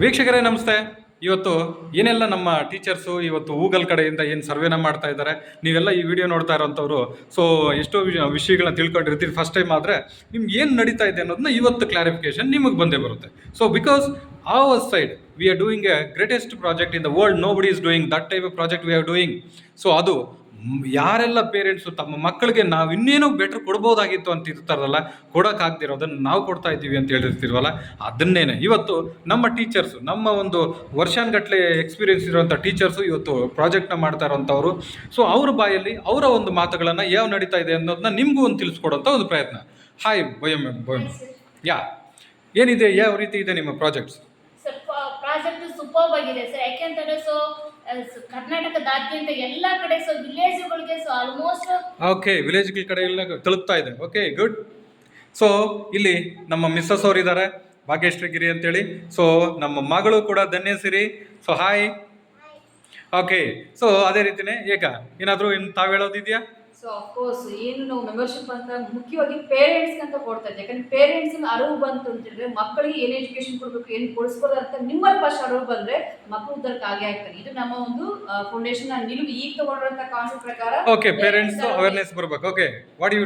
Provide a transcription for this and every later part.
ವೀಕ್ಷಕರೇ, ನಮಸ್ತೆ. ಇವತ್ತು ಏನೆಲ್ಲ ನಮ್ಮ ಟೀಚರ್ಸು ಇವತ್ತು ಗೂಗಲ್ ಕಡೆಯಿಂದ ಏನು ಸರ್ವೇನ ಮಾಡ್ತಾ ಇದ್ದಾರೆ, ನೀವೆಲ್ಲ ಈ ವಿಡಿಯೋ ನೋಡ್ತಾ ಇರೋಂಥವ್ರು, ಸೊ ಎಷ್ಟೋ ವಿಷ- ವಿಷಯಗಳನ್ನ ತಿಳ್ಕೊಂಡಿರ್ತೀರಿ. ಫಸ್ಟ್ ಟೈಮ್ ಆದರೆ ನಿಮ್ಗೆ ಏನು ನಡೀತಾ ಇದೆ ಅನ್ನೋದನ್ನ ಇವತ್ತು ಕ್ಲಾರಿಫಿಕೇಶನ್ ನಿಮಗೆ ಬಂದೇ ಬರುತ್ತೆ. So because our side we are doing a greatest project in the world nobody is doing that type of project we are doing so ಅದು ಯಾರೆಲ್ಲ ಪೇರೆಂಟ್ಸು ತಮ್ಮ ಮಕ್ಕಳಿಗೆ ನಾವು ಇನ್ನೇನೋ ಬೆಟ್ರ್ ಕೊಡ್ಬೋದಾಗಿತ್ತು ಅಂತ ಇರ್ತಾರಲ್ಲ ಕೊಡೋಕ್ಕಾಗ್ದಿರೋದನ್ನು ನಾವು ಕೊಡ್ತಾ ಇದ್ದೀವಿ ಅಂತ ಹೇಳಿರ್ತೀವಲ್ಲ ಅದನ್ನೇನೆ. ಇವತ್ತು ನಮ್ಮ ಟೀಚರ್ಸು ನಮ್ಮ ಒಂದು ವರ್ಷಾನ್ಗಟ್ಲೆ ಎಕ್ಸ್ಪೀರಿಯನ್ಸ್ ಇರುವಂಥ ಟೀಚರ್ಸು ಇವತ್ತು ಪ್ರಾಜೆಕ್ಟ್ನ ಮಾಡ್ತಾ ಇರೋಂಥವ್ರು ಸೊ ಅವ್ರ ಬಾಯಲ್ಲಿ ಅವರ ಒಂದು ಮಾತುಗಳನ್ನು ಯಾವ ನಡೀತಾ ಇದೆ ಅನ್ನೋದನ್ನ ನಿಮಗೂ ಒಂದು ತಿಳಿಸ್ಕೊಡೋಂಥ ಒಂದು ಪ್ರಯತ್ನ. ಹಾಯ್ ಬಯಮ್ ಬಯಮ್ ಯಾ ಏನಿದೆ ಯಾವ ರೀತಿ ಇದೆ ನಿಮ್ಮ ಪ್ರಾಜೆಕ್ಟ್ಸ್ ಪ್ರಾಜೆಕ್ಟ್ ಸೂಪರ್ ಆಗಿದೆ. ಸರ್ ಯಾಕೆಂತಂದ್ರೆ ಸೊ ಕರ್ನಾಟಕದಾದ್ಯಂತ ಎಲ್ಲ ಕಡೆ ಸೊ ವಿಲೇಜ್ಗಳಿಗೆ ಸೊ ಆಲ್ಮೋಸ್ಟ್ ಓಕೆ ವಿಲೇಜ್ ಕಡೆ ಎಲ್ಲ ತಲುಪ್ತಾ ಇದೆ. ಓಕೆ ಗುಡ್ ಸೊ ಇಲ್ಲಿ ನಮ್ಮ ಮಿಸ್ಸಸ್ ಅವರು ಇದ್ದಾರೆ ಭಾಗ್ಯಶ್ರೀ ಗಿರಿ ಅಂತೇಳಿ. ಸೊ ನಮ್ಮ ಮಗಳು ಕೂಡ Dhanyasiri so hi okay so ಅದೇ ರೀತಿನೇ ಏಕ ಏನಾದರೂ ಇನ್ನು ತಾವು ಹೇಳೋದಿದೆಯಾ? ಸೊ ಅಫ್ಕೋರ್ಸ್ ಏನು ನಾವು ಮೆಂಬರ್ಶಿಪ್ ಅಂತ ಮುಖ್ಯವಾಗಿ ಪೇರೆಂಟ್ಸ್ ಅಂತ ಕೊಡ್ತಾ ಇದ್ದೆ. ಯಾಕಂದ್ರೆ ಪೇರೆಂಟ್ಸ್ ಅರಿವು ಬಂತು ಅಂತ ಹೇಳಿದ್ರೆ ಮಕ್ಕಳಿಗೆ ಏನು ಎಜುಕೇಶನ್ ಕೊಡಬೇಕು ಏನು ಕೊಡಿಸ್ಬೋದು ಅಂತ ನಿಮ್ಮಲ್ಲಿ ಫಸ್ಟ್ ಅರಿವು ಬಂದ್ರೆ ಮಕ್ಕಳು ಉದ್ದಾರಕ್ಕೆ ಆಗೇ ಆಗ್ತಾರೆ. ಇದು ನಮ್ಮ ಒಂದು ಫೌಂಡೇಶನ್ ನಿಲುವು ಈಗ ತಗೊಂಡಿರೋಂಥ ಕಾನ್ಸೆಪ್ಟ್ ಪ್ರಕಾರ ಓಕೆ ಪೇರೆಂಟ್ಸ್ ಅವೇರ್ನೆಸ್ ಬರಬೇಕು. Okay what you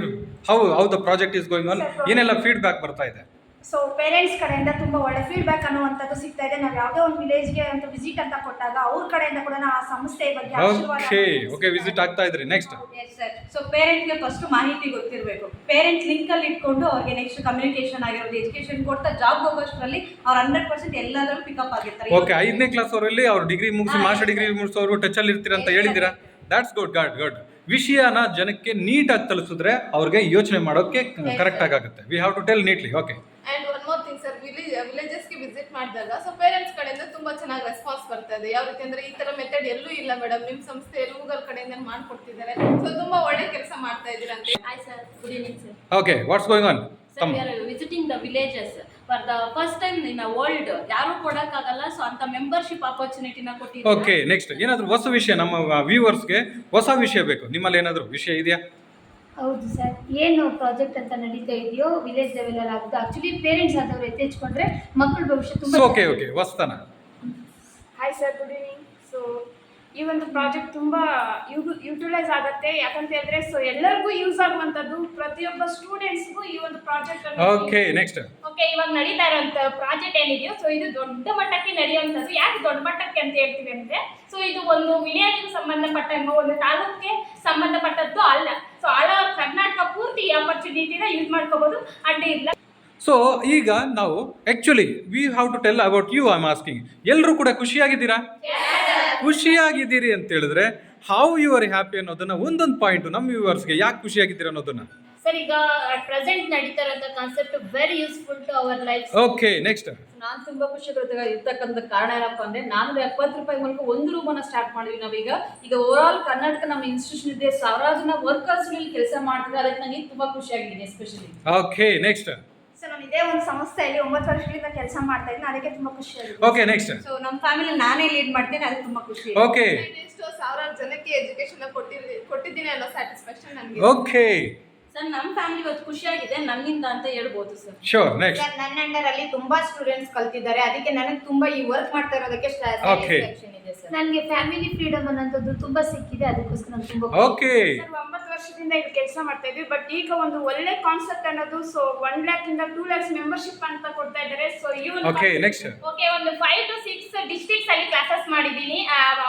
how how the project is going on ಏನೆಲ್ಲ ಫೀಡ್ಬ್ಯಾಕ್ ಬರ್ತಾ ಇದೆ? ಸೊ ಪೇರೆಂಟ್ಸ್ ಕಡೆಯಿಂದ ತುಂಬ ಒಳ್ಳೆ ಫೀಡ್ಬ್ಯಾಕ್ ಅನ್ನುವಂಥದ್ದು ಸಿಗ್ತಾ ಇದೆ. ನಾವು ಯಾವುದೇ ಒಂದು ವಿಲೇಜ್ಗೆ ಅಂತ ವಿಸಿಟ್ ಅಂತ ಕೊಟ್ಟಾಗ ಅವ್ರ ಕಡೆಯಿಂದ ಕೂಡ ಆ ಸಂಸ್ಥೆ ಬಗ್ಗೆ ಆಶೀರ್ವಾದ ಓಕೆ ಓಕೆ ವಿಸಿಟ್ ಆಗ್ತಾ ಇದ್ರಿ. ನೆಕ್ಸ್ಟ್ ಸರ್ ಸೊ ಪೇರೆಂಟ್ಗೆ ಫಸ್ಟ್ ಮಾಹಿತಿ ಗೊತ್ತಿರಬೇಕು. ಪೇರೆಂಟ್ ಲಿಂಕಲ್ಲಿ ಇಟ್ಕೊಂಡು ಅವ್ರಿಗೆ ನೆಕ್ಸ್ಟ್ ಕಮ್ಯುನಿಕೇಶನ್ ಆಗಿರೋದು ಎಜುಕೇಶನ್ ಕೊಡ್ತಾ ಜಾಬ್ ಹೋಗೋಷ್ಟರಲ್ಲಿ ಅವ್ರ ಹಂಡ್ರೆಡ್ ಪರ್ಸೆಂಟ್ ಎಲ್ಲದರಲ್ಲೂ ಪಿಕಪ್ ಆಗಿರ್ತಾರೆ. ಓಕೆ ಐದನೇ ಕ್ಲಾಸ್ ಅವರಲ್ಲಿ ಅವ್ರು ಡಿಗ್ರಿ ಮುಗಿಸಿ ಮಾಸ್ಟರ್ ಡಿಗ್ರಿ ಮುಗಿಸೋರು ಇರ್ತೀರಾ ಇರ್ತೀರಂತ ಹೇಳಿದ್ದೀರಾ? ದಾಟ್ಸ್ ಗುಡ್ ಗಾಡ್ ಗುಡ್ ವಿಷಯನ ಜನಕ್ಕೆ ನೀಟಾಗಿ ತಲುಪಿಸಿದ್ರೆ ಅವ್ರಿಗೆ ಯೋಚನೆ ಮಾಡೋಕೆ ಕರೆಕ್ಟ್ ಆಗುತ್ತೆ. We have to tell neatly okay and one more thing sir village ವಿಲೇಜಸ್ಗೆ visit ಮಾಡಿದಾಗ ಸೊ ಪೇರೆಂಟ್ಸ್ ಕಡೆಯಿಂದ ತುಂಬಾ ಚೆನ್ನಾಗಿ ರೆಸ್ಪಾನ್ಸ್ ಬರ್ತಾ ಇದೆ. ಯಾವ ರೀತಿ ಅಂದ್ರೆ ಈ ತರ ಮೆಥಡ್ ಎಲ್ಲೂ ಇಲ್ಲ ಮೇಡಮ್ ನಿಮ್ಮ ಸಂಸ್ಥೆಯಲ್ಲಿ ಗೂಗಲ್ ಕಡೆಯಿಂದ ಮಾಡ್ಕೊಡ್ತಿದ್ದಾರೆ. ಸೊ ತುಂಬಾ ಒಳ್ಳೆ ಕೆಲಸ ಮಾಡ್ತಾ ಇದ್ದೀರಾ ಅಂತ hi sir good evening sir okay what's going on sir visiting the villages for the first time in world ಯಾರು ಕೊಡಕ್ಕಾಗಲ್ಲ ಸೊ ಅಂತ ಮೆಂಬರ್ಶಿಪ್ ಆಪರ್ಚುನಿಟಿನ ಕೊಟ್ಟಿದ್ದೀವಿ ಓಕೆ ನೆಕ್ಸ್ಟ್ ಏನಾದರೂ ಹೊಸ ವಿಷಯ ನಮ್ಮ ವ್ಯೂವರ್ಸ್ಗೆ ಹೊಸ ವಿಷಯ ಬೇಕು. ನಿಮ್ಮಲ್ಲಿ ಏನಾದರೂ ವಿಷಯ ಇದೆಯಾ? ಹೌದು ಸರ್. ಏನು ಪ್ರಾಜೆಕ್ಟ್ ಅಂತ ನಡೀತಾ ಇದೆಯೋ ವಿಲೇಜ್ ಲೆವೆಲ್ ಆಗುತ್ತೆ ಆಕ್ಚುಲಿ ಪೇರೆಂಟ್ಸ್ ಆದವರು ಎತ್ತೆಚ್ಕೊಂಡ್ರೆ ಮಕ್ಕಳ ಭವಿಷ್ಯ ತುಂಬಾ okay okay ಹೊಸ್ತನ. Hi sir good evening so ಈ ಒಂದು ಪ್ರಾಜೆಕ್ಟ್ ತುಂಬ ಯು ಯುಟಿಲೈಸ್ ಆಗುತ್ತೆ. ಯಾಕಂತ ಹೇಳಿದ್ರೆ ಸೊ ಎಲ್ಲರಿಗೂ ಯೂಸ್ ಆಗುವಂಥದ್ದು ಪ್ರತಿಯೊಬ್ಬ ಸ್ಟೂಡೆಂಟ್ಸ್ಗೂ ಈ ಒಂದು ಪ್ರಾಜೆಕ್ಟ್ ಓಕೆ ನೆಕ್ಸ್ಟ್ ಓಕೆ ಇವಾಗ ನಡೀತಾ ಇರೋಂಥ ಪ್ರಾಜೆಕ್ಟ್ ಏನಿದೆಯೋ ಸೊ ಇದು ದೊಡ್ಡ ಮಟ್ಟಕ್ಕೆ ನಡೆಯುವಂಥದ್ದು. ಯಾಕೆ ದೊಡ್ಡ ಮಟ್ಟಕ್ಕೆ ಅಂತ ಹೇಳ್ತೀವಿ ಅಂದ್ರೆ ಸೊ ಇದು ಒಂದು ವಿಲೇಜ್ಗೆ ಸಂಬಂಧಪಟ್ಟ ಒಂದು ತಾಲೂಕಿಗೆ ಸಂಬಂಧಪಟ್ಟದ್ದು ಅಲ್ಲ. ಸೊ ಆಲ್ ಓವರ್ ಕರ್ನಾಟಕ ಪೂರ್ತಿ ಈ ಅಪರ್ಚುನಿಟಿನ ಯೂಸ್ ಮಾಡ್ಕೋಬಹುದು ಅಡ್ಡಿ ಇಲ್ಲ. ಸೊ ಈಗ ನಾವು actually we have to tell about you I am asking ಎಲ್ಲರೂ ಕೂಡ ಖುಷಿಯಾಗಿದ್ದೀರಾ? ಖುಷಿಯಾಗಿದ್ದೀರಿ ಅಂತ ಹೇಳಿದ್ರೆ ಹೌ ಯು ಆರ್ ಹ್ಯಾಪಿ ಅನ್ನೋದನ್ನ ಒಂದೊಂದು ಪಾಯಿಂಟ್ ನಮ್ಮ ವ್ಯೂವರ್ಸ್ಗೆ ಯಾಕೆ ಖುಷಿಯಾಗಿದ್ದೀರಿ ಅನ್ನೋದನ್ನ. ಸರ್ ಈಗ ಪ್ರೆಸೆಂಟ್ ನಡೀತಾ ಇರೋಂಥ concept very useful to our life okay next ನಾನು ತುಂಬಾ ಖುಷಿ ಇರ್ತಕ್ಕಂಥ ಕಾರಣ ಏನಪ್ಪ ಅಂದ್ರೆ ನಾನು ಎಪ್ಪತ್ತು ರೂಪಾಯಿ ಮೂಲಕ ಒಂದು ರೂಮನ್ನ ಸ್ಟಾರ್ಟ್ ಮಾಡಿದ್ವಿ ನಾವೀಗ. ಈಗ ಓವರ್ ಆಲ್ ಕರ್ನಾಟಕ ನಮ್ಮ ಇನ್ಸ್ಟಿಟ್ಯೂಷನ್ ಇದೆ ಸಾವಿರಾರು ಜನ ವರ್ಕರ್ಸ್ ಇಲ್ಲಿ ಕೆಲಸ ಮಾಡ್ತಿದ್ದಾರೆ ಅದಕ್ಕೆ ನನಗೆ ತುಂಬಾ ಖುಷಿಯಾಗಿದೆ ಎಸ್ಪೆಷಲಿ ಓಕೆ ನೆಕ್ಸ್ಟ್ ಸರ್ ನಾನು ಇದೇ ಒಂದು ಸಂಸ್ಥೆಯಲ್ಲಿ ಒಂಬತ್ತು ವರ್ಷಗಳಿಂದ ಕೆಲಸ ಮಾಡ್ತಾ ಇದ್ದೀನಿ ಅದಕ್ಕೆ ತುಂಬ ಖುಷಿಯಾಗಿದೆ ಓಕೆ ನೆಕ್ಸ್ಟ್ ಸೊ ನಮ್ಮ ಫ್ಯಾಮಿಲಿ ನಾನೇ ಲೀಡ್ ಮಾಡ್ತೀನಿ ಅದಕ್ಕೆ ತುಂಬಾ ಖುಷಿ ಓಕೆ ಎಷ್ಟೋ ಸಾವಿರಾರು ಜನಕ್ಕೆ ಎಜುಕೇಶನ್ ಕೊಟ್ಟಿದ್ದೀನಿ ಕೊಟ್ಟಿದ್ದೀನಿ ಅಲ್ಲ ಸ್ಯಾಟಿಸ್ಫ್ಯಾಕ್ಷನ್ ನನಗೆ. ಓಕೆ ಸರ್ ನಮ್ಮ ಫ್ಯಾಮಿಲಿ ಇವತ್ತು ಖುಷಿಯಾಗಿದೆ ನನ್ನಿಂದ ಅಂತ ಹೇಳ್ಬೋದು ಸರ್ ಶೋರ್ ನೆಕ್ಸ್ಟ್ ಸರ್ ನನ್ನ ಅಂಡರ್ ಅಲ್ಲಿ ತುಂಬಾ ಸ್ಟೂಡೆಂಟ್ಸ್ ಕಲ್ತಿದ್ದಾರೆ ಅದಕ್ಕೆ ನನಗೆ ತುಂಬಾ ಈ ವರ್ಕ್ ಮಾಡ್ತಾ ಇರೋದಕ್ಕೆ. ಸ್ಯಾಟಿಸ್ಫ್ಯಾಕ್ಷನ್ ಇದೆ ಸರ್ ನನಗೆ ಫ್ಯಾಮಿಲಿ ಫ್ರೀಡಮ್ ಅನ್ನೋಂಥದ್ದು ತುಂಬಾ ಸಿಕ್ಕಿದೆ ಅದಕ್ಕೋಸ್ಕರ ನಾನು ತುಂಬ ಓಕೆ ಸರ್ ಒಂಬತ್ತು ವರ್ಷದಿಂದ ಇಲ್ಲಿ ಕೆಲಸ ಮಾಡ್ತಾ ಇದ್ವಿ. ಬಟ್ ಈಗ ಒಂದು ಒಳ್ಳೆ ಕಾನ್ಸೆಪ್ಟ್ ಅನ್ನೋದು ಸೊ ಒನ್ ಲ್ಯಾಕ್ ಇಂದ ಟೂ ಲ್ಯಾಕ್ಸ್ ಮೆಂಬರ್ಶಿಪ್ ಅಂತ ಕೊಡ್ತಾ ಇದ್ದಾರೆ. ಸೊ ಒಂದು ಓಕೆ ನೆಕ್ಸ್ಟ್ ಓಕೆ ಒಂದು ಫೈವ್ ಟು ಸಿಕ್ಸ್ ಡಿಸ್ಟ್ರಿಕ್ಟ್ಸ್ ಅಲ್ಲಿ ಕ್ಲಾಸಸ್ ಮಾಡಿದ್ದೀನಿ.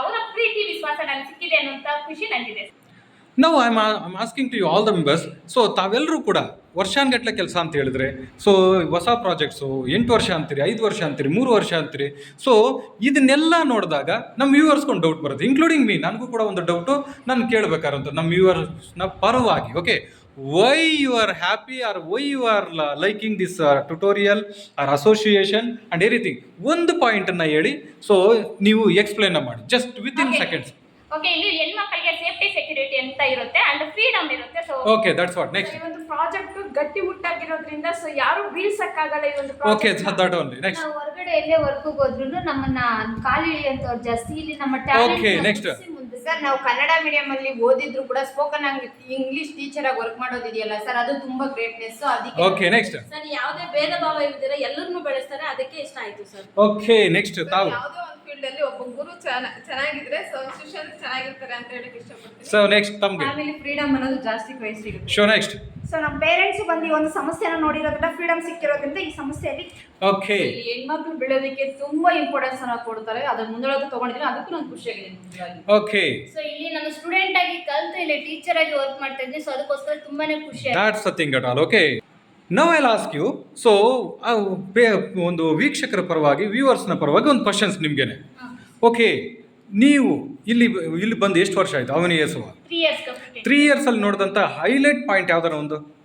ಅವರ ಪ್ರೀತಿ ವಿಶ್ವಾಸ ನನಗೆ ಸಿಕ್ಕಿದೆ ಅನ್ನೋಂಥ ಖುಷಿ ನನಗಿದೆ. ನಾವು I am asking to you all the members so ತಾವೆಲ್ಲರೂ ಕೂಡ ವರ್ಷಾನ್ಗಟ್ಲೆ ಕೆಲಸ ಅಂತ ಹೇಳಿದ್ರೆ ಸೊ ಹೊಸ ಪ್ರಾಜೆಕ್ಟ್ಸು ಎಂಟು ವರ್ಷ ಅಂತೀರಿ ಐದು ವರ್ಷ ಅಂತೀರಿ ಮೂರು ವರ್ಷ ಅಂತೀರಿ. ಸೊ ಇದನ್ನೆಲ್ಲ ನೋಡಿದಾಗ ನಮ್ಮ ವ್ಯೂವರ್ಸ್ಗೊಂದು ಡೌಟ್ ಬರುತ್ತೆ. ಇನ್ಕ್ಲೂಡಿಂಗ್ ಮೀ ನನಗೂ ಕೂಡ ಒಂದು ಡೌಟು ನಾನು ಕೇಳಬೇಕಾರಂತ ನಮ್ಮ ವ್ಯೂವರ್ಸ್ನ ಪರವಾಗಿ okay why you are happy or why you are liking this tutorial or association and anything ಒಂದು ಪಾಯಿಂಟನ್ನು ಹೇಳಿ ಸೊ ನೀವು ಎಕ್ಸ್ಪ್ಲೇನ ಮಾಡಿ. Just with in seconds okay ಇಲ್ಲಿ ಹೆಣ್ಮಕ್ಳಿಗೆ ಸೇಫ್ಟಿ ಸೆಕ್ಯೂರಿಟಿ ಅಂತ ಇರುತ್ತೆ ಅಂಡ್ ಫ್ರೀಡಮ್ ಇರುತ್ತೆ so okay that's what next ಈ ಒಂದು ಪ್ರಾಜೆಕ್ಟ್ ಗಟ್ಟಿ ಮುಟ್ಟಾಗಿರೋದ್ರಿಂದ ಸೊ ಯಾರು ಬೀಳ್ಸಕ್ಕಾಗಲ್ಲ ಈ ಒಂದು ಓಕೆ ದಟ್ ಓನ್ಲಿ ನೆಕ್ಸ್ಟ್ ನಾವು ಹೊರಗಡೆ ಎಲ್ಲೇ ವರ್ಕಿಗೆ ಹೋದ್ರು ನಮ್ಮನ್ನ ಕಾಲು ಇಳಿಯಂತವ್ರು ಜಾಸ್ತಿ. ಇಲ್ಲಿ ನಮ್ಮ ಓಕೆ ನೆಕ್ಸ್ಟ್ ಸರ್ ನಾವು ಕನ್ನಡ ಮೀಡಿಯಂ ಅಲ್ಲಿ ಓದಿದ್ರು ಕೂಡ ಸ್ಪೋಕನ್ ಇಂಗ್ಲಿಷ್ ಟೀಚರ್ ಆಗಿ ವರ್ಕ್ ಮಾಡೋದಿದೆಯಲ್ಲ ಸರ್ ಅದು ತುಂಬಾ ಗ್ರೇಟ್ನೆಸ್ ಅದಕ್ಕೆ ಓಕೆ ನೆಕ್ಸ್ಟ್ ಸರ್ ಯಾವುದೇ ಭೇದ ಭಾವ ಇಲ್ದಿರ ಎಲ್ಲರನ್ನೂ ಬೆಳೆಸ್ತಾರೆ ಅದಕ್ಕೆ ಇಷ್ಟ ಆಯ್ತು ಸರ್ ಓಕೆ ನೆಕ್ಸ್ಟ್ ತಾವು. ಯಾವುದೇ ಫೀಲ್ಡ್ ಅಲ್ಲಿ ಒಬ್ಬ ಗುರು ಚೆನ್ನ- ಚೆನ್ನಾಗಿದ್ರೆ ಸೊ ಶಿಷ್ಯರು ಚೆನ್ನಾಗಿರ್ತಾರೆ ಅಂತ ಹೇಳಕ್ ಇಷ್ಟಪಡ್ತೀನಿ. ಸೊ ನೆಕ್ಸ್ಟ್ ತಮಗೆ ಫ್ಯಾಮಿಲಿ ಫ್ರೀಡಮ್ ಅನ್ನೋದು ಜಾಸ್ತಿ ಪ್ರೈಸ್ ಸಿಗುತ್ತೆ ಶೋ ನೆಕ್ಸ್ಟ್ ಸೊ ನಮ್ಮ ಪೇರೆಂಟ್ಸ್ ಬಂದು ಈ ಒಂದು ಸಮಸ್ಯೆನ ನೋಡಿರೋದ್ರಿಂದ ಫ್ರೀಡಮ್ ಸಿಕ್ಕಿರೋದ್ರಿಂದ ಈ ಸಮಸ್ಯೆಯಲ್ಲಿ ಓಕೆ ಇಲ್ಲಿ ಹೆಣ್ಮಕ್ಳು ಬೆಳೆಯೋದಕ್ಕೆ ತುಂಬಾ ಇಂಪಾರ್ಟೆನ್ಸ್ ಅನ್ನ ಕೊಡ್ತಾರೆ. ಅದ್ರ ಮುಂದೊಳಗೆ ತಗೊಂಡಿದ್ದೀನಿ. ಅದಕ್ಕೂ ನಾನು ಖುಷಿ ನಿಜವಾಗಿ. ಓಕೆ ಸೊ ಇಲ್ಲಿ ನಾನು ಸ್ಟೂಡೆಂಟ್ ಆಗಿ ಕಲ್ತು ಇಲ್ಲಿ ಟೀಚರ್ ಆಗಿ ವರ್ಕ್ ಮಾಡ್ತಾ ಇದ್ದೀನಿ. ಸೊ ಅದಕ್ಕೋಸ್ಕರ ತುಂಬಾನೇ ಖುಷಿ ಆಯ್ತು. That's a thing at all okay now I ask you so ಒಂದು ವೀಕ್ಷಕರ ಪರವಾಗಿ ವ್ಯೂವರ್ಸ್ನ ಪರವಾಗಿ ಒಂದು ಕ್ವಶನ್ಸ್ ನಿಮಗೆ ಓಕೆ ನೀವು ಇಲ್ಲಿ ಇಲ್ಲಿ ಬಂದು ಎಷ್ಟು ವರ್ಷ ಆಯಿತು? ಅವನ years three years complete three ಇಯರ್ಸಲ್ಲಿ ನೋಡಿದಂಥ ಹೈಲೈಟ್ ಪಾಯಿಂಟ್ ಯಾವ್ದಾರ ಒಂದು?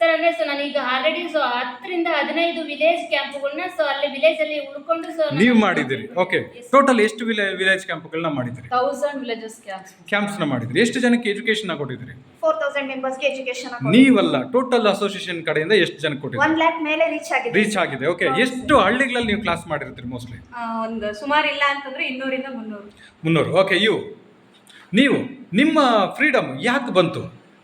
ಸರ್ ಅಂದ್ರೆ ಸೊ ನಾನೀಗ ಆಲ್ರೆಡಿ ಸೊ ಹತ್ತರಿಂದ ಹದಿನೈದು ವಿಲೇಜ್ ಕ್ಯಾಂಪ್ಗಳನ್ನ ಸೊ ಅಲ್ಲಿ ವಿಲೇಜ್ ಅಲ್ಲಿ ಉಳ್ಕೊಂಡು ಸೊ ನೀವು ಮಾಡಿದಿರಿ ಓಕೆ ಟೋಟಲ್ ಎಷ್ಟು ವಿಲೇಜ್ ವಿಲೇಜ್ ಕ್ಯಾಂಪ್ಗಳನ್ನ ಮಾಡಿದ್ದೀರಿ? ತೌಸಂಡ್ ವಿಲೇಜಸ್ ಕ್ಯಾಂಪ್ಸ್ ಕ್ಯಾಂಪ್ಸ್ನ ಮಾಡಿದ್ರಿ ಎಷ್ಟು ಜನಕ್ಕೆ ಎಜುಕೇಶನ್ ಕೊಟ್ಟಿದ್ರಿ ಫೋರ್ ತೌಸಂಡ್ ಮೆಂಬರ್ಸ್ಗೆ ಎಜುಕೇಶನ್ ನೀವಲ್ಲ ಟೋಟಲ್ ಅಸೋಸಿಯೇಷನ್ ಕಡೆಯಿಂದ ಎಷ್ಟು ಜನಕ್ಕೆ ಕೊಟ್ಟಿದ್ರಿ ಒನ್ ಲ್ಯಾಕ್ ಮೇಲೆ ರೀಚ್ ಆಗಿದೆ. ರೀಚ್ ಆಗಿದೆ. ಓಕೆ ಎಷ್ಟು ಹಳ್ಳಿಗಳಲ್ಲಿ ನೀವು ಕ್ಲಾಸ್ ಮಾಡಿರ್ತೀರಿ ಮೋಸ್ಟ್ಲಿ ಒಂದು ಸುಮಾರು ಇಲ್ಲ ಅಂತಂದ್ರೆ ಇನ್ನೂರಿಂದ ಮುನ್ನೂರು. ಮುನ್ನೂರು. ಓಕೆ ಯು ನೀವು ನಿಮ್ಮ ಫ್ರೀಡಮ್ ಯಾಕೆ ಬಂತು?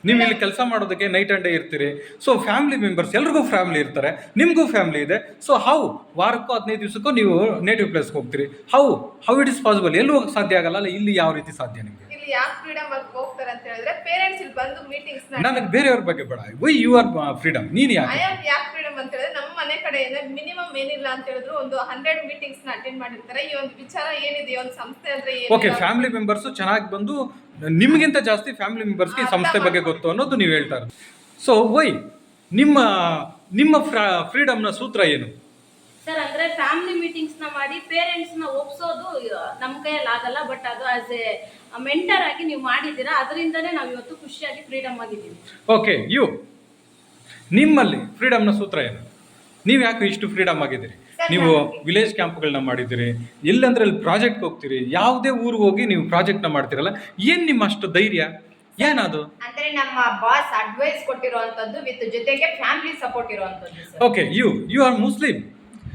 ನೀವು ಇಲ್ಲಿ ಕೆಲಸ ಮಾಡೋದಕ್ಕೆ ನೈಟ್ ಆ್ಯಂಡ್ ಡೇ ಇರ್ತೀರಿ. ಸೊ ಫ್ಯಾಮಿಲಿ ಮೆಂಬರ್ಸ್ ಎಲ್ರಿಗೂ ಫ್ಯಾಮಿಲಿ ಇರ್ತಾರೆ. ನಿಮಗೂ ಫ್ಯಾಮಿಲಿ ಇದೆ. ಸೊ ಹೌ ವಾರಕ್ಕೂ ಹದಿನೈದು ದಿವಸಕ್ಕೂ ನೀವು ನೇಟಿವ್ ಪ್ಲೇಸ್ಗೆ ಹೋಗ್ತೀರಿ. How how it is possible ಎಲ್ಲೂ ಹೋಗಕ್ಕೆ ಸಾಧ್ಯ ಆಗಲ್ಲ ಅಲ್ಲ ಇಲ್ಲಿ ಯಾವ ರೀತಿ ಸಾಧ್ಯ ನಿಮಗೆ? ಇಲ್ಲಿ ಯಾಕೆ ಫ್ರೀಡಮ್ ಆಗಿ ಹೋಗ್ತಾರೆ ಅಂತ ಹೇಳಿದ್ರೆ ಪೇರೆಂಟ್ಸ್ ಇಲ್ಲಿ ಬಂದು ಮೀಟಿಂಗ್ಸ್ ನನಗೆ ಬೇರೆಯವ್ರ ಬಗ್ಗೆ ಬೇಡ. ವೈ ಯು ಆರ್ ಫ್ರೀಡಮ್ ನೀನು ಐ ಯಾಕೆ? ಆಮ್ ಯಾಕೆ ಫ್ರೀಡಮ್ ಅಂತ ಹೇಳಿದ್ರೆ ನಮ್ಮ ಮನೆ ಕಡೆಯಿಂದ ಮಿನಿಮಮ್ ಏನಿಲ್ಲ ಅಂತ ಹೇಳಿದ್ರು ಒಂದು ಹಂಡ್ರೆಡ್ ಮೀಟಿಂಗ್ಸ್ನ ಅಟೆಂಡ್ ಮಾಡಿರ್ತಾರೆ. ಈ ಒಂದು ವಿಚಾರ ಏನಿದೆ ಈ ಒಂದು ಸಂಸ್ಥೆ ಅಂದ್ರೆ ಓಕೆ ಫ್ಯಾಮಿಲಿ ಮೆಂಬರ್ಸು ಚೆನ್ನಾಗಿ ಬಂದು ನಿಮಗಿಂತ ಜಾಸ್ತಿ ಫ್ಯಾಮಿಲಿ ಮೆಂಬರ್ಸ್ಗೆ ಈ ಸಂಸ್ಥೆ ಬಗ್ಗೆ ಗೊತ್ತು ಅನ್ನೋದು ನೀವು ಹೇಳ್ತಾರೆ ಸೊ ವೈ ನಿಮ್ಮ ನಿಮ್ಮ ಫ್ರೀಡಮ್ನ ಸೂತ್ರ ಏನು? ಸರ್ ಅಂದ್ರೆ ಫ್ಯಾಮಿಲಿ ಮೀಟಿಂಗ್ಸ್ನ ಮಾಡಿ ಪೇರೆಂಟ್ಸ್ನ ಒಪ್ಸೋದು ನಮ್ಮ ಕೈಯಲ್ಲಿ ಆಗಲ್ಲ ಬಟ್ ಅದು ಆಸ್ ಎ ಮೆಂಟರ್ ಆಗಿ ನೀವು ಮಾಡಿದ್ದೀರಾ ಅದರಿಂದನೇ ನಾವು ಇವತ್ತು ಖುಷಿಯಾಗಿ ಫ್ರೀಡಮ್ ಆಗಿದ್ದೀವಿ. ಓಕೆ ಯು ನಿಮ್ಮಲ್ಲಿ ಫ್ರೀಡಮ್ನ ಸೂತ್ರ ಏನು? ನೀವು ಯಾಕೆ ಇಷ್ಟು ಫ್ರೀಡಮ್ ಆಗಿದ್ದೀರಿ? ನೀವು ವಿಲೇಜ್ ಕ್ಯಾಂಪ್ಗಳನ್ನ ಮಾಡಿದ್ದೀರಿ ಎಲ್ಲಂದ್ರೆ ಅಲ್ಲಿ ಪ್ರಾಜೆಕ್ಟ್ ಹೋಗ್ತೀರಿ ಯಾವುದೇ ಊರಿಗೆ ಹೋಗಿ ನೀವು ಪ್ರಾಜೆಕ್ಟ್ನ ಮಾಡ್ತೀರಲ್ಲ ಏನು ನಿಮ್ಮ ಅಷ್ಟು ಧೈರ್ಯ? ಏನದು? ಅಂದ್ರೆ ನಮ್ಮ ಬಾಸ್ ಅಡ್ವೈಸ್ ಕೊಟ್ಟಿರುವಂತದ್ದು ವಿತ್ ಜೊತೆಗೆ ಫ್ಯಾಮಿಲಿ ಸಪೋರ್ಟ್ ಇರುವಂತದ್ದು okay you you are Muslim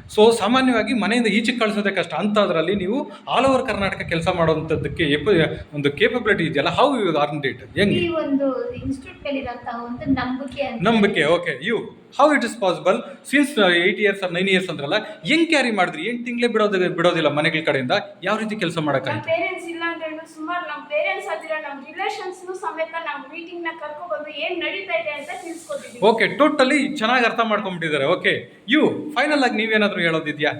so ಸಾಮಾನ್ಯವಾಗಿ ಮನೆಯಿಂದ ಈಚೆಗೆ ಕಳಿಸೋದೇ ಕಷ್ಟ. ಅಂಥದ್ರಲ್ಲಿ ನೀವು ಆಲ್ ಓವರ್ ಕರ್ನಾಟಕ ಕೆಲಸ ಮಾಡುವಂಥದ್ದಕ್ಕೆ ಎಪ- ಒಂದು ಕೇಪಬಿಲಿಟಿ ಇದೆಯಲ್ಲ? ಹೌ ಯು ಆರ್ ಡೇಟ್ ಹೆಂಗೆ? ಈ ಒಂದು ಇನ್ಸ್ಟಿಟ್ಯೂಟ್ ಮೇಲಿರುವಂತಹ ಒಂದು ನಂಬಿಕೆ ಅಂತ ನಂಬಿಕೆ okay you how it is possible since eight years nine years ಅಂದ್ರಲ್ಲ ಹೆಂಗ್ ಕ್ಯಾರಿ ಮಾಡಿದ್ರಿ? ಎಂಟು ತಿಂಗಳೇ ಬಿಡೋದು ಬಿಡೋದಿಲ್ಲ ಮನೆಗಳ ಕಡೆಯಿಂದ? ಯಾವ ರೀತಿ ಕೆಲಸ ಮಾಡೋಕ್ಕಾಗುತ್ತೆ ಪೇರೆಂಟ್ಸ್ ಇಲ್ಲ ಅಂತ ಹೇಳಿದ್ರೆ ಸುಮಾರು ನಮ್ಮ ಪೇರೆಂಟ್ಸ್ ಹತ್ತಿರ ನಮ್ಮ ರಿಲೇಷನ್ಸ್ ಸಮೇತ ನಾವು ಮೀಟಿಂಗ್ನ ಕರ್ಕೊಬಂದು ಏನ್ ನಡೀತಾ ಇದೆ ಅಂತ ತಿಳಿಸ್ಕೊಟ್ಟಿದ್ದೀವಿ. ಓಕೆ ಟೋಟಲಿ ಚೆನ್ನಾಗಿ ಅರ್ಥ ಮಾಡ್ಕೊಂಡ್ಬಿಟ್ಟಿದ್ದಾರೆ. ಓಕೆ ಯು ಫೈನಲ್ ಆಗಿ ನೀವೇನಾದ್ರೂ ಹೇಳೋದಿದ್ಯಾ?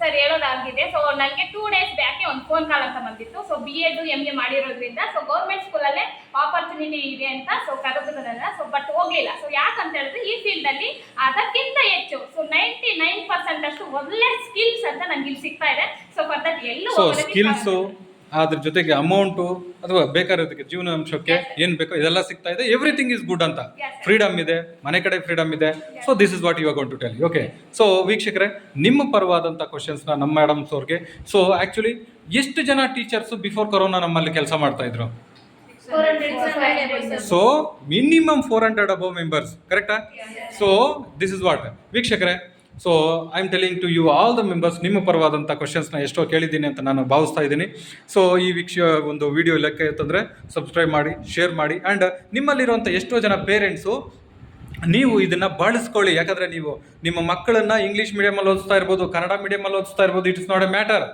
ಸರ್ ಹೇಳೋದಾಗಿದೆ. ಸೊ ನನಗೆ ಟೂ ಡೇಸ್ ಬ್ಯಾಕೆ ಒಂದು ಫೋನ್ ಕಾಲ್ ಅಂತ ಬಂದಿತ್ತು. So B Ed M A ಮಾಡಿರೋದ್ರಿಂದ ಸೊ ಗೌರ್ಮೆಂಟ್ ಸ್ಕೂಲಲ್ಲೇ ಆಪರ್ಚುನಿಟಿ ಇದೆ ಅಂತ ಸೊ ಕರೆದ್ರಲ್ಲ ಸೊ ಬಟ್ ಹೋಗ್ಲಿಲ್ಲ. ಸೊ ಯಾಕಂತ ಹೇಳಿದ್ರೆ ಈ ಫೀಲ್ಡ್ ಅಲ್ಲಿ ಅದಕ್ಕಿಂತ ಹೆಚ್ಚು ಸೊ ನೈಂಟಿ ನೈನ್ ಪರ್ಸೆಂಟ್ ಅಷ್ಟು ಒಳ್ಳೆ ಸ್ಕಿಲ್ಸ್ ಅಂತ ನನಗೆ ಇಲ್ಲಿ ಸಿಗ್ತಾ ಇದೆ. ಸೊ ದಟ್ ಎಲ್ಲೂ ಸ್ಕಿಲ್ಸು. ಅದ್ರ ಜೊತೆಗೆ ಅಮೌಂಟು ಅಥವಾ ಬೇಕಾಗಿರೋದಕ್ಕೆ ಜೀವನಾಂಶಕ್ಕೆ ಏನು ಬೇಕೋ ಇದೆಲ್ಲ ಸಿಗ್ತಾ ಇದೆ. ಎವ್ರಿಥಿಂಗ್ ಇಸ್ ಗುಡ್ ಅಂತ. ಫ್ರೀಡಮ್ ಇದೆ. ಮನೆ ಕಡೆ ಫ್ರೀಡಮ್ ಇದೆ. So this is what you to tell okay so ವೀಕ್ಷಕರೇ ನಿಮ್ಮ ಪರವಾದಂಥ ಕ್ವಶನ್ಸ್ನ ನಮ್ಮ ಮೇಡಮ್ಸ್ ಅವ್ರಿಗೆ ಸೊ ಆ್ಯಕ್ಚುಲಿ ಎಷ್ಟು ಜನ ಟೀಚರ್ಸು ಬಿಫೋರ್ ಕೊರೋನಾ ನಮ್ಮಲ್ಲಿ ಕೆಲಸ ಮಾಡ್ತಾ ಇದ್ರು? 400 sir. So minimum four hundred above members ಕರೆಕ್ಟಾ ಸೊ ದಿಸ್ ಇಸ್ ವಾಟ್ ವೀಕ್ಷಕರೇ so I am telling to you all the members ನಿಮ್ಮ ಪರವಾದಂಥ ಕ್ವಶನ್ಸ್ನ ಎಷ್ಟೋ ಕೇಳಿದ್ದೀನಿ ಅಂತ ನಾನು ಭಾವಿಸ್ತಾ ಇದ್ದೀನಿ. ಸೊ ಈ ವೀಕ್ಷ, ಒಂದು ವಿಡಿಯೋ ಲೆಕ್ಕ ಇತ್ತಂದರೆ ಸಬ್ಸ್ಕ್ರೈಬ್ ಮಾಡಿ ಶೇರ್ ಮಾಡಿ ಆ್ಯಂಡ್ ನಿಮ್ಮಲ್ಲಿರುವಂಥ ಎಷ್ಟೋ ಜನ ಪೇರೆಂಟ್ಸು ನೀವು ಇದನ್ನು ಬಳಸ್ಕೊಳ್ಳಿ. ಯಾಕಂದರೆ ನೀವು ನಿಮ್ಮ ಮಕ್ಕಳನ್ನು ಇಂಗ್ಲೀಷ್ ಮೀಡಿಯಮಲ್ಲಿ ಓದಿಸ್ತಾ ಇರ್ಬೋದು, ಕನ್ನಡ ಮೀಡಿಯಮಲ್ಲಿ ಓದಿಸ್ತಾ ಇರ್ಬೋದು ಇಟ್ಸ್ ನಾಟ್ ಎ ಮ್ಯಾಟರ್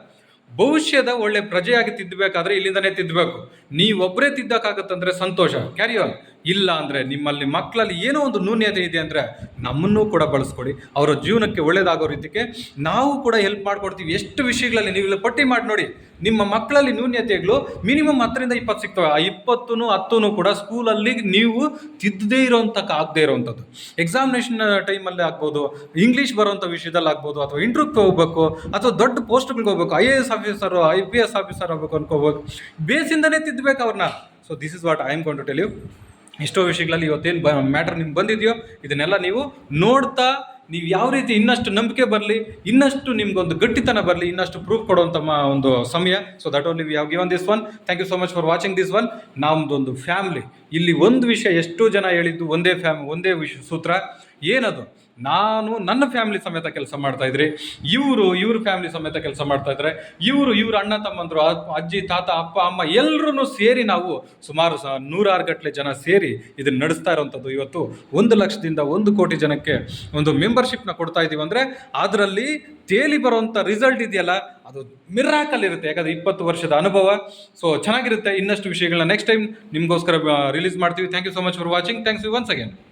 ಭವಿಷ್ಯದ ಒಳ್ಳೆ ಪ್ರಜೆಯಾಗಿ ತಿದ್ದಬೇಕಾದ್ರೆ ಇಲ್ಲಿಂದನೇ ತಿದ್ದಬೇಕು. ನೀವೊಬ್ಬರೇ ತಿದ್ದಕ್ಕಾಗತ್ತಂದರೆ ಸಂತೋಷ. ಕ್ಯಾರಿ ಆನ್ ಇಲ್ಲ ಅಂದರೆ ನಿಮ್ಮಲ್ಲಿ ಮಕ್ಕಳಲ್ಲಿ ಏನೋ ಒಂದು ನ್ಯೂನ್ಯತೆ ಇದೆ ಅಂದರೆ ನಮ್ಮನ್ನು ಕೂಡ ಬಳಸ್ಕೊಡಿ. ಅವರ ಜೀವನಕ್ಕೆ ಒಳ್ಳೆಯದಾಗೋ ರೀತಿಗೆ ನಾವು ಕೂಡ ಹೆಲ್ಪ್ ಮಾಡಿಕೊಡ್ತೀವಿ. ಎಷ್ಟು ವಿಷಯಗಳಲ್ಲಿ ನೀವು ಪಟ್ಟಿ ಮಾಡಿ ನೋಡಿ, ನಿಮ್ಮ ಮಕ್ಕಳಲ್ಲಿ ನ್ಯೂನ್ಯತೆಗಳು ಮಿನಿಮಮ್ ಹತ್ತರಿಂದ ಇಪ್ಪತ್ತು ಸಿಗ್ತವೆ. ಆ ಇಪ್ಪತ್ತೂ ಹತ್ತೂ ಕೂಡ ಸ್ಕೂಲಲ್ಲಿ ನೀವು ತಿದ್ದದೇ ಇರೋಂಥ ಆಗದೇ ಇರೋವಂಥದ್ದು ಎಕ್ಸಾಮಿನೇಷನ್ ಟೈಮಲ್ಲೇ ಆಗ್ಬೋದು ಇಂಗ್ಲೀಷ್ ಬರೋಂಥ ವಿಷಯದಲ್ಲಿ ಆಗ್ಬೋದು, ಅಥವಾ ಇಂಟರ್ವ್ಯೂಗೆ ಹೋಗ್ಬೇಕು, ಅಥವಾ ದೊಡ್ಡ ಪೋಸ್ಟ್ಗಳಿಗೆ ಹೋಗ್ಬೇಕು I A S officer I P S officer ಆಗಬೇಕು ಅನ್ಕೋಬೇಕು ಬೇಸಿಂದನೇ ತಿದ್ದಬೇಕು ಅವ್ರನ್ನ. So this is what I am gonna tell you ಎಷ್ಟೋ ವಿಷಯಗಳಲ್ಲಿ ಇವತ್ತೇನು ಬ ಮ್ಯಾಟ್ರ್ ನಿಮ್ಗೆ ಬಂದಿದೆಯೋ, ಇದನ್ನೆಲ್ಲ ನೀವು ನೋಡ್ತಾ, ನೀವು ಯಾವ ರೀತಿ ಇನ್ನಷ್ಟು ನಂಬಿಕೆ ಬರಲಿ, ಇನ್ನಷ್ಟು ನಿಮ್ಗೊಂದು ಗಟ್ಟಿತನ ಬರಲಿ, ಇನ್ನಷ್ಟು ಪ್ರೂಫ್ ಕೊಡುವಂಥ ಒಂದು ಸಮಯ. So that only we have given this one thank you so much for watching this one ನಮ್ಮದೊಂದು ಫ್ಯಾಮ್ಲಿ ಇಲ್ಲಿ ಒಂದು ವಿಷಯ ಎಷ್ಟೋ ಜನ ಹೇಳಿದ್ದು ಒಂದೇ ಫ್ಯಾಮ್ ಒಂದೇ ವಿಷ ಸೂತ್ರ. ಏನದು? ನಾನು ನನ್ನ ಫ್ಯಾಮಿಲಿ ಸಮೇತ ಕೆಲಸ ಮಾಡ್ತಾ ಇದ್ರಿ, ಇವರು ಇವ್ರ ಫ್ಯಾಮಿಲಿ ಸಮೇತ ಕೆಲಸ ಮಾಡ್ತಾ ಇದ್ದಾರೆ ಇವರು ಇವ್ರ ಅಣ್ಣ ತಮ್ಮಂದ್ರು ಅಜ್ಜಿ, ತಾತ, ಅಪ್ಪ, ಅಮ್ಮ ಎಲ್ಲರೂ ಸೇರಿ ನಾವು ಸುಮಾರು ಸ, ನೂರಾರು ಗಟ್ಟಲೆ ಜನ ಸೇರಿ ಇದನ್ನ ನಡೆಸ್ತಾ ಇರೋವಂಥದ್ದು ಇವತ್ತು ಒಂದು ಲಕ್ಷದಿಂದ ಒಂದು ಕೋಟಿ ಜನಕ್ಕೆ ಒಂದು ಮೆಂಬರ್ಶಿಪ್ನ ಕೊಡ್ತಾ ಇದ್ದೀವಿ ಅಂದರೆ ಅದರಲ್ಲಿ ತೇಲಿ ಬರುವಂಥ ರಿಸಲ್ಟ್ ಇದೆಯಲ್ಲ, ಅದು ಮಿರಾಕಲ್ ಇರುತ್ತೆ. ಯಾಕಂದರೆ ಇಪ್ಪತ್ತು ವರ್ಷದ ಅನುಭವ. ಸೊ ಚೆನ್ನಾಗಿರುತ್ತೆ. ಇನ್ನಷ್ಟು ವಿಷಯಗಳನ್ನ ನೆಕ್ಸ್ಟ್ ಟೈಮ್ ನಿಮಗೋಸ್ಕರ ರಿಲೀಸ್ ಮಾಡ್ತೀವಿ. Thank you so much for watching thanks you once again